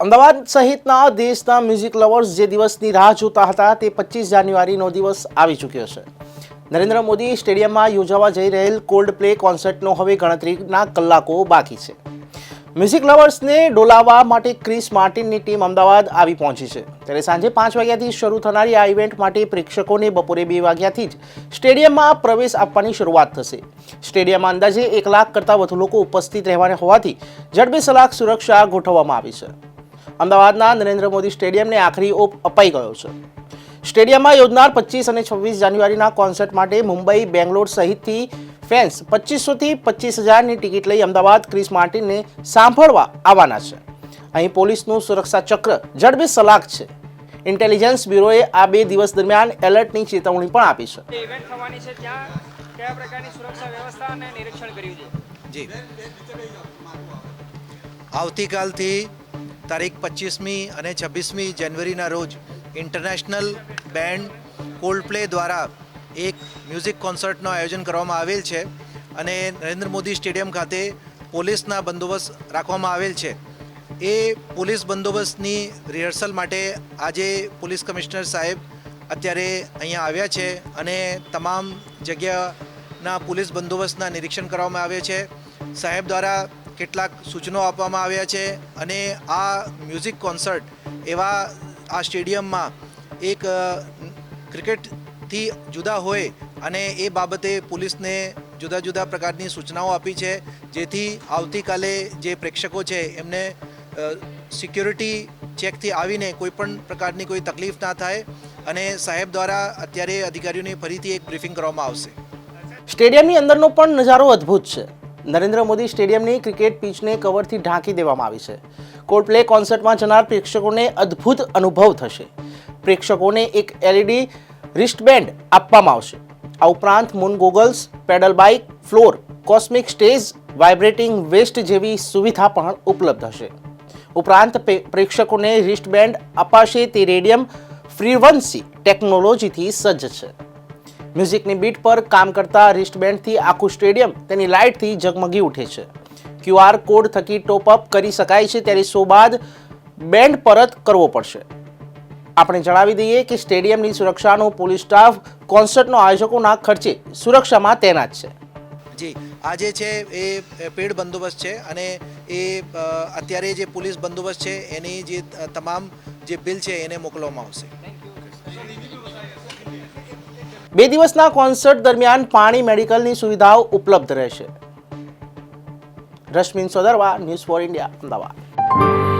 અમદાવાદ સહિતના દેશના music lovers જે દિવસની રાહ જોતા હતા તે પચીસ જાન્યુઆરીનો દિવસ આવી ચૂક્યો છે. નરેન્દ્ર મોદી સ્ટેડિયમમાં યોજાવા જઈ રહેલ કોલ્ડ પ્લે કોન્સર્ટનો હવે ગણતરીના કલાકો બાકી છે. મ્યુઝિક લવર્સને ડોલાવવા માટે ક્રિસ માર્ટિનની ટીમ અમદાવાદ આવી પહોંચી છે. ત્યારે સાંજે પાંચ વાગ્યાથી શરૂ થનારી આ ઇવેન્ટ માટે પ્રેક્ષકોને બપોરે બે વાગ્યાથી જ સ્ટેડિયમમાં પ્રવેશ આપવાની શરૂઆત થશે. સ્ટેડિયમમાં અંદાજે એક લાખ કરતાં વધુ લોકો ઉપસ્થિત રહેવાના હોવાથી ઝડપી સલાખ સુરક્ષા ગોઠવવામાં આવી છે. અમદાવાદના નરેન્દ્ર મોદી સ્ટેડિયમને આખરી ઓપ અપાઈ ગયો છે. સ્ટેડિયમમાં યોજનાર પચીસ અને છવ્વીસ જાન્યુઆરીના કોન્સર્ટ માટે મુંબઈ બેંગ્લોર સહિતથી ફેન્સ પચીસોથી પચીસ હજારની ટિકિટ લઈ અમદાવાદ ક્રિસ માર્ટિનને સાંભળવા આવવાના છે. અહીં પોલીસનું સુરક્ષા ચક્ર જડબે સલાક છે. ઇન્ટેલિજન્સ બ્યુરોએ આ બે દિવસ દરમિયાન એલર્ટની ચેતવણી પણ આપી છે. ઇવેન્ટ થવાની છે ત્યાં કયા પ્રકારની સુરક્ષા વ્યવસ્થા અને નિરીક્ષણ કર્યું છે? જી. આવતીકાલથી તારીખ પચીસમી અને છવ્વીસમી જાન્યુઆરીના રોજ ઇન્ટરનેશનલ બેન્ડ કોલ્ડ પ્લે દ્વારા એક મ્યુઝિક કોન્સર્ટનું આયોજન કરવામાં આવેલ છે અને નરેન્દ્ર મોદી સ્ટેડિયમ ખાતે પોલીસના બંદોબસ્ત રાખવામાં આવેલ છે. એ પોલીસ બંદોબસ્તની રિહર્સલ માટે આજે પોલીસ કમિશનર સાહેબ અત્યારે અહીંયા આવ્યા છે અને તમામ જગ્યાના પોલીસ બંદોબસ્તના નિરીક્ષણ કરવામાં આવે છે. સાહેબ દ્વારા કેટલાક સૂચનો આપવામાં આવ્યા છે અને આ મ્યુઝિક કોન્સર્ટ એવા આ સ્ટેડિયમમાં એક ક્રિકેટથી જુદા હોય અને એ બાબતે પોલીસને જુદા જુદા પ્રકારની સૂચનાઓ આપી છે, જેથી આવતીકાલે જે પ્રેક્ષકો છે એમને સિક્યોરિટી ચેકથી આવીને કોઈ પણ પ્રકારની કોઈ તકલીફ ના થાય અને સાહેબ દ્વારા અત્યારે અધિકારીઓને ફરીથી એક બ્રીફિંગ કરવામાં આવશે. સ્ટેડિયમની અંદરનો પણ નજારો અદ્ભુત છે. નરેન્દ્ર મોદી સ્ટેડિયમની ક્રિકેટ પીચને કવરથી ઢાંકી દેવામાં આવી છે. કોલ્ડપ્લે કોન્સર્ટમાં જનાર પ્રેક્ષકોને અદ્ભુત અનુભવ થશે. પ્રેક્ષકોને એક એલઈડી રિસ્ટબેન્ડ આપવામાં આવશે. આ ઉપરાંત moon goggles pedal bike floor cosmic stage vibrating vest જેવી સુવિધા પણ ઉપલબ્ધ હશે. ઉપરાંત પ્રેક્ષકોને રિસ્ટબેન્ડ અપાશે તે રેડિયમ ફ્રીવન્સી ટેકનોલોજીથી સજ્જ છે. મ્યુઝિકની બીટ પર કામ કરતા રિસ્ટબેન્ડથી આખું સ્ટેડિયમ તેની લાઇટથી ઝગમગી ઉઠે છે. ક્યુઆર કોડ થકી ટોપ અપ કરી શકાય છે ત્યારે શો બાદ બેન્ડ પરત કરવો પડશે. આપણે જણાવી દઈએ કે સ્ટેડિયમની સુરક્ષાનો પોલીસ સ્ટાફ કોન્સર્ટનો આયોજકોના ખર્ચે સુરક્ષામાં તૈનાત છે. જી આજે છે એ પેડ બંદોબસ્ત છે અને એ અત્યારે જે પોલીસ બંદોબસ્ત છે એની જે તમામ જે બિલ છે એને મોકલવામાં આવશે. બે દિવસના કોન્સર્ટ દરમિયાન પાણી મેડિકલની સુવિધાઓ ઉપલબ્ધ રહેશે. Rashmin Sodarva news for India Ahmedabad.